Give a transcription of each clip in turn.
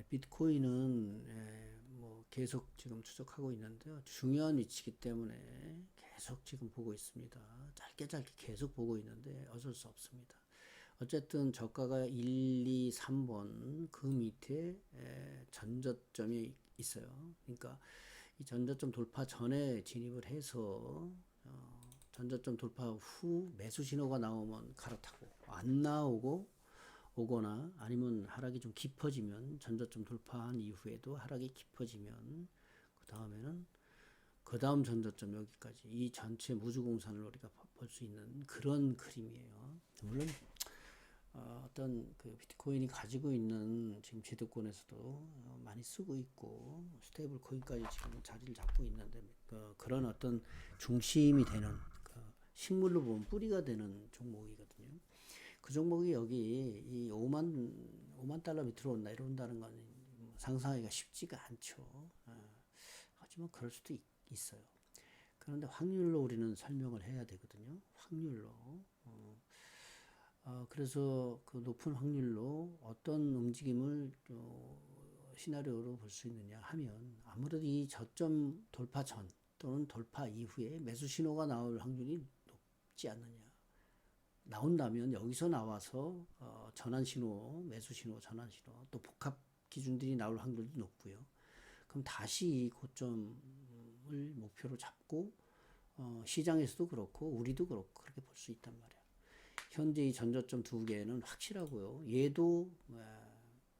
예, 비트코인은 예, 뭐 계속 지금 추적하고 있는데요. 중요한 위치이기 때문에 계속 지금 보고 있습니다. 짧게 짧게 계속 보고 있는데 어쩔 수 없습니다. 어쨌든 저가가 1, 2, 3번 그 밑에 에, 전저점이 있어요. 그러니까 이 전저점 돌파 전에 진입을 해서 어, 전저점 돌파 후 매수 신호가 나오면 갈아타고 안 나오고 오거나 아니면 하락이 좀 깊어지면 전저점 돌파한 이후에도 하락이 깊어지면 그 다음에는 그 다음 전저점 여기까지 이 전체 무주공산을 우리가 볼 수 있는 그런 그림이에요. 물론 어, 어떤 그 비트코인이 가지고 있는 지금 제도권에서도 어, 많이 쓰고 있고 스테이블 코인까지 지금 자리를 잡고 있는데 그, 그런 어떤 중심이 되는 그 식물로 보면 뿌리가 되는 종목이거든요. 그 종목이 여기 이 5만 5만 달러 밑으로 온다 이런다는 건 상상하기가 쉽지가 않죠. 어, 하지만 그럴 수도 있, 있어요. 그런데 확률로 우리는 설명을 해야 되거든요. 확률로. 어, 어, 그래서 그 높은 확률로 어떤 움직임을 어, 시나리오로 볼 수 있느냐 하면 아무래도 이 저점 돌파 전 또는 돌파 이후에 매수 신호가 나올 확률이 높지 않느냐. 나온다면 여기서 나와서 어, 전환 신호, 매수 신호, 전환 신호 또 복합 기준들이 나올 확률도 높고요. 그럼 다시 이 고점을 목표로 잡고 어, 시장에서도 그렇고 우리도 그렇고 그렇게 볼 수 있단 말이에요. 현재 이 전저점 두 개는 확실하고요. 얘도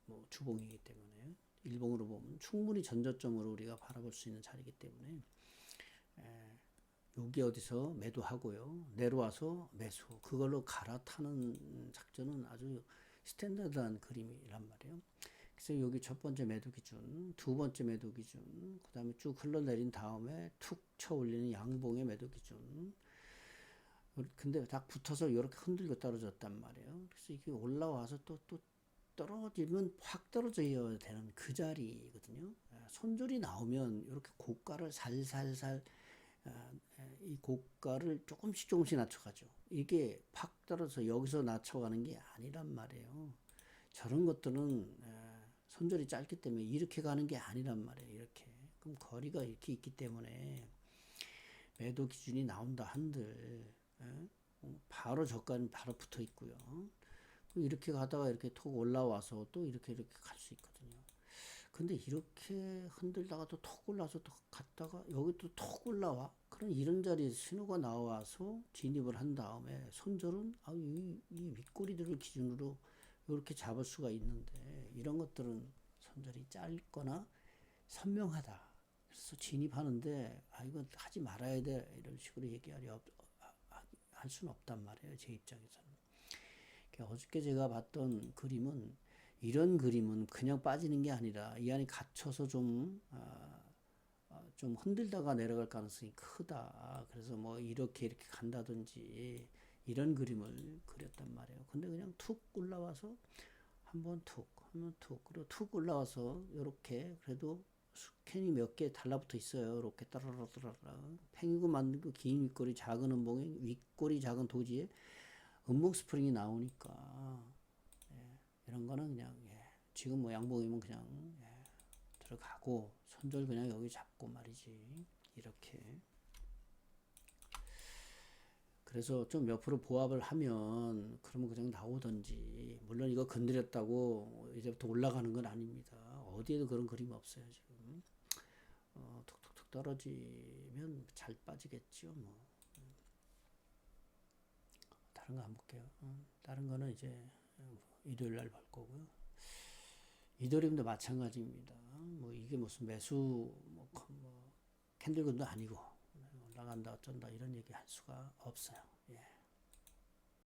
뭐 주봉이기 때문에 일봉으로 보면 충분히 전저점으로 우리가 바라볼 수 있는 자리이기 때문에 여기 어디서 매도하고요. 내려와서 매수. 그걸로 갈아타는 작전은 아주 스탠다드한 그림이란 말이에요. 그래서 여기 첫 번째 매도 기준, 두 번째 매도 기준, 그 다음에 쭉 흘러내린 다음에 툭 쳐 올리는 양봉의 매도 기준. 근데 딱 붙어서 이렇게 흔들고 떨어졌단 말이에요. 그래서 이게 올라와서 또, 또 떨어지면 확 떨어져야 되는 그 자리거든요. 손절이 나오면 이렇게 고가를 살살살 아, 이 고가를 조금씩 조금씩 낮춰가죠. 이게 팍 떨어져 여기서 낮춰가는 게 아니란 말이에요. 저런 것들은 손절이 짧기 때문에 이렇게 가는 게 아니란 말이에요. 이렇게. 그럼 거리가 이렇게 있기 때문에 매도 기준이 나온다 한들 어, 바로 저가는 바로 붙어 있고요. 이렇게 가다가 이렇게 톡 올라와서 또 이렇게 이렇게 갈 수 있거든요. 근데 이렇게 흔들다가 또 톡 올라서 또 갔다가 여기 또 톡 올라와. 그런 이런 자리에 신호가 나와서 진입을 한 다음에 손절은 아, 이, 이 윗꼬리들을 기준으로 이렇게 잡을 수가 있는데 이런 것들은 손절이 짧거나 선명하다. 그래서 진입하는데 아 이건 하지 말아야 돼 이런 식으로 얘기하려 없, 할 수는 없단 말이에요 제 입장에서는. 어저께 제가 봤던 그림은 이런 그림은 그냥 빠지는 게 아니라 이 안에 갇혀서 좀, 아, 아, 좀 흔들다가 내려갈 가능성이 크다. 그래서 뭐 이렇게 이렇게 간다든지 이런 그림을 그렸단 말이에요. 근데 그냥 툭 올라와서 한 번 툭, 한 번 툭, 그리고 툭 올라와서 이렇게 그래도 스캔이 몇 개 달라붙어 있어요. 이렇게 따라라따라라. 팽이고 만들고 긴 윗꼬리 작은 음봉에 윗꼬리 작은 도지에 음봉 스프링이 나오니까 이런 거는 그냥 예, 지금 뭐 양봉이면 그냥 예, 들어가고 손절 그냥 여기 잡고 말이지. 이렇게. 그래서 좀 옆으로 보합을 하면 그러면 그냥 나오든지. 물론 이거 건드렸다고 이제부터 올라가는 건 아닙니다. 어디에도 그런 그림 없어요 지금. 어, 툭툭툭 떨어지면 잘 빠지겠죠 뭐. 다른 거 안 볼게요. 어, 다른 거는 이제 일요일 날 볼 거고요. 이더리움도 마찬가지입니다. 뭐 이게 무슨 매수 뭐, 뭐 캔들건도 아니고 올라간다 어쩐다 이런 얘기 할 수가 없어요.